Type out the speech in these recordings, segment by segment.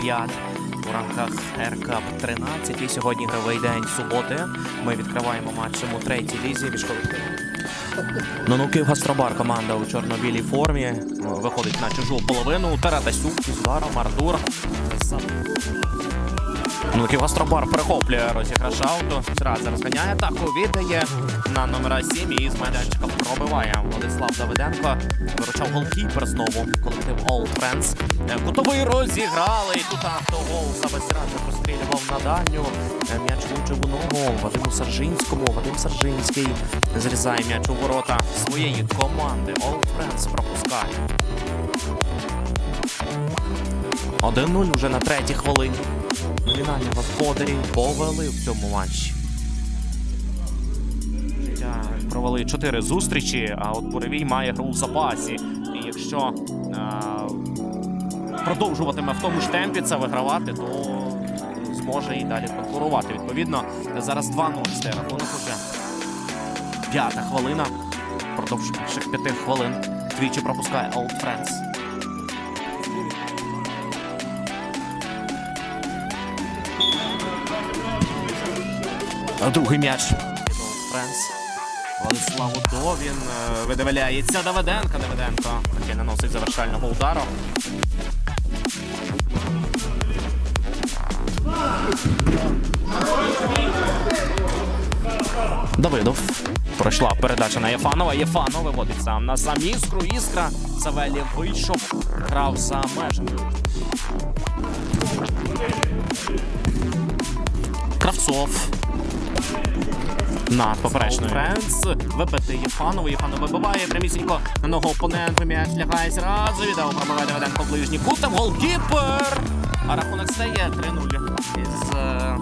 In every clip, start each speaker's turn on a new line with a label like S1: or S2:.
S1: 5 у рамках РК 13. І сьогодні гравий день суботи. Ми відкриваємо матчем у третій лізі між колективами. Нонуків Гастробар команда у чорно-білій формі. Виходить на чужу половину. Таратасюк із ударом, Артур. Нонуків Гастробар перехоплює розіграш ауто. Зразу розганяє атаку, віддає на номера 7 і з майданчика пробиває Владислав Давиденко. Виручав голкіпер знову. Колектив All Friends. Е, Кутовий розіграли. І тут автогол. Сабасірадзе прострілював на дальню. Е, М'яч влучив у ногу Вадиму Саржинському. Вадим Саржинський зрізає м'яч у ворота своєї команди. All Friends пропускає. 1-0 уже на третій хвилині. Номінальні господарі повели в цьому матчі. Життя провели чотири зустрічі, а от Буревій має гру в запасі. І якщо а, продовжуватиме в тому ж темпі це вигравати, то зможе і далі конкурувати. Відповідно, зараз 2-0 стає рахунок уже. П'ята хвилина. Продовж перших п'яти хвилин двічі пропускає Old Friends. Другий м'яч. Френс. Владислав Удовін е, видивляється Давиденко. Давиденко який наносить завершального удару. Давидов. Пройшла передача на Єфанова. Єфанов виводить сам на сам іскру. Іскра. Савелєв вийшов. Грав за межами. Кравцов. На поперечною. Френс. Випити Єфанову. Єфанов вибиває прямісінько на ногу опоненту. М'яч лягає зразу. Віддав пробиває Давиденко в ближній кут. Голкіпер. А рахунок стає 3-0. Із е,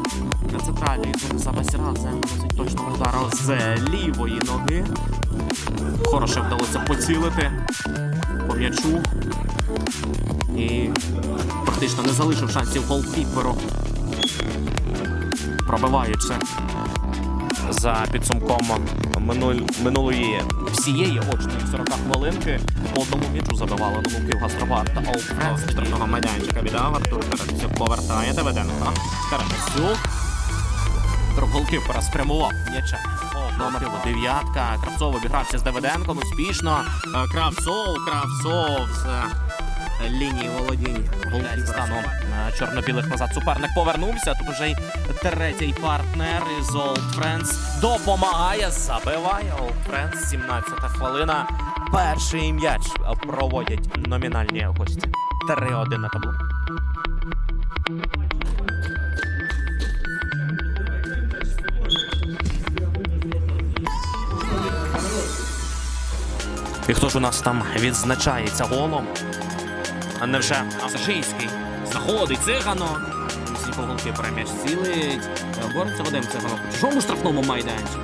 S1: центральної зони Сабасірадзе. Досить точного удару з лівої ноги. Хороше вдалося поцілити по м'ячу. І практично не залишив шансів голкіперу. Пробиваючи за підсумком минулої всієї очної 40 хвилинки по одному м'ячу забивали Нонуків Гастробар та Олфренс. З штрафного майданчика віддав Артур Таратисюк повертає Давиденко. Таратисюк. Друг голкіпера спрямував м'яча. Номер дев'ятка. Кравцов обігрався з Давиденком успішно. Е, Кравцов, Кравцов з лінії володінь. Стану е, чорно-білих назад. Суперник повернувся. Тут уже й третій партнер із Old Friends допомагає, забиває Old Friends. 17 хвилина. Перший м'яч проводять номінальні гості. 3-1 на табло. І хто ж у нас там відзначається голом? А невже Сашийський знаходить циганок. Місінько голки м'яч цілить. Бореться Вадим циганок у чужому штрафному майданчику.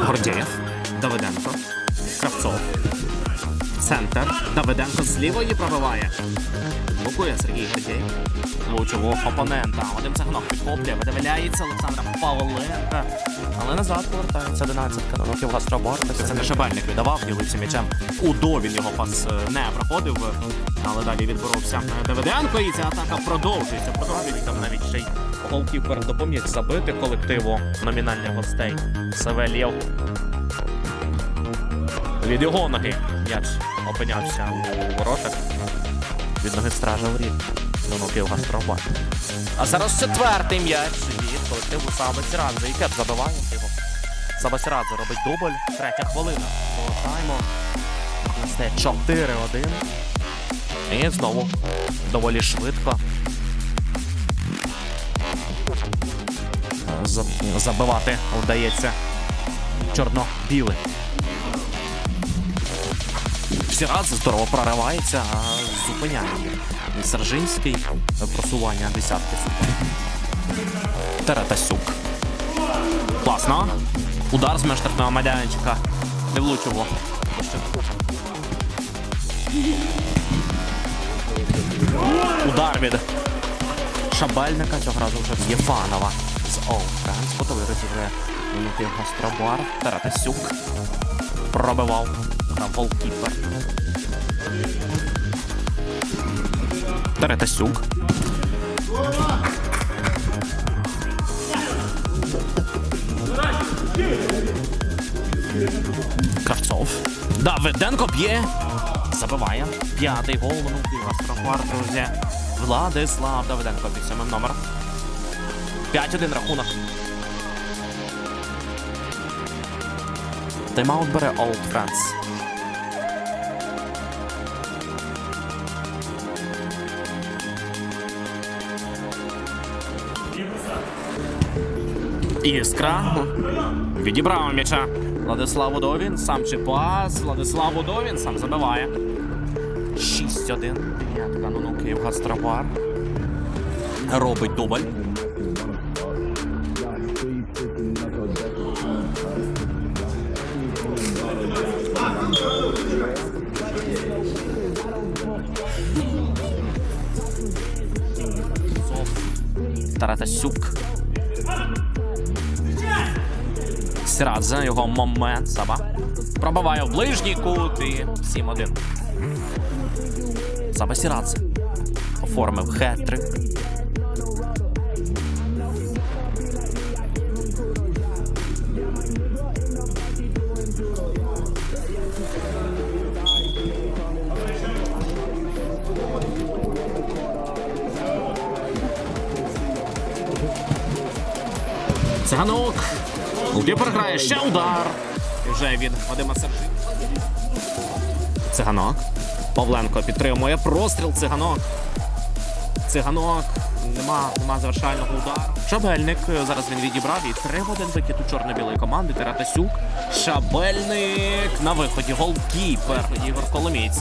S1: Гордєєв. Давиденко. Кравцов. Центр. Давиденко з лівої пробиває. Блокує Сергій Гордєєв. Лучового опонента. Вадим Цагнок підхоплює, видавляється Олександра Павленка. Але назад повертається 11-ка. Років Гастробор. Це не Шебельник віддавав, ділився м'ячем. Удо він його пас е, не проходив, але далі відборовся Давиденко. І ця атака продовжується. Продовжується там навіть ще й голкіпер допоміг забити колективу номінальних гостей. Савельєв. Від його ноги м'яч опинявся у воротах. Від ноги стража воріт. Донуків Гастробар. А зараз четвертий м'яч від колективу Сабасірадзе. І кеп забиває його. Сабасірадзе робить дубль. Третя хвилина. Повертаємо. Стає 4-1. І знову доволі швидко. Забивати вдається чорно-білий. Сірадзе здорово проривається, а зупиняє. Сержинський просування десятки супер. Теретасюк. Класно. Удар з межштрафного майданчика. Не влучило. Удар від Шабельника. Цього разу вже Єфанова. З Олфенс. Готовий розіграє минути Гастробар. Теретасюк. пробивав. Грав голкіпер. Теретасюк. Кравцов. Давиденко б'є. Забиває. П'ятий гол минулий Гастрофар, друзі. Владислав Давиденко під самим номером. 5-1 рахунок. Тайм-аут бере Old Friends. Іскра. Відібрав м'яча. Владислав Удовін, сам чи пас. Владислав Удовін сам забиває. 6-1. Дев'ятка ну, ну Київ Гастробар. Робить дубль. Таратасюк. Сірадзе, його момент. Саба. Пробиває в ближній кут і 7-1. Саба Сірадзе. Оформив хет-трик. Циганок. Голкіпер грає ще удар. І вже від Вадима Сержи. Циганок. Павленко підтримує простріл циганок. Циганок. Нема, нема завершального удару. Шабельник. Зараз він відібрав і 3 в 1 викид у чорно-білої команди. Тератасюк. Шабельник на виході. Голкіпер. Ігор Коломієць.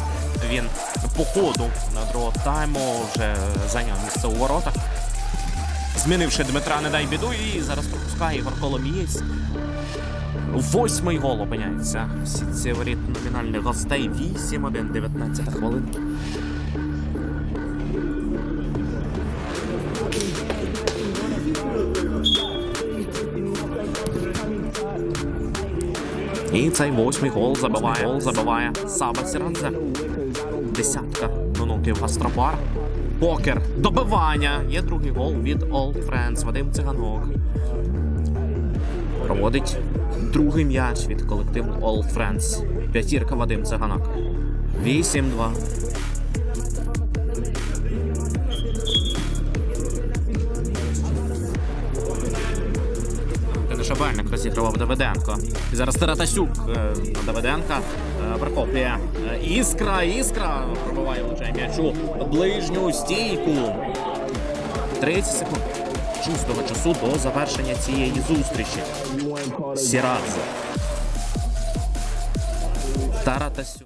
S1: Він по ходу на другого тайму вже зайняв місце у воротах. Змінивши Дмитра не дай біду, і зараз пропускає Ігор Коломієць. Восьмий гол опиняється. Всі ці воріт номінальних гостей. 8-1, 19 хвилин. І цей восьмий гол забиває. Гол забиває Саба Сіранзе. Десятка. Ну-ну, Київ Гастробар. Покер. Добивання. Є другий гол від Old Friends. Вадим Циганок. Проводить другий м'яч від колективу Old Friends. П'ятірка Вадим Циганок. 8-2. Шабельник розігрував Давиденко. І зараз Таратасюк е, на Давиденка. прихоплює Е, Іскра, іскра пробиває лише м'ячу. Ближню стійку. 30 секунд. Чистого часу до завершення цієї зустрічі. Сірадзе. Таратасюк.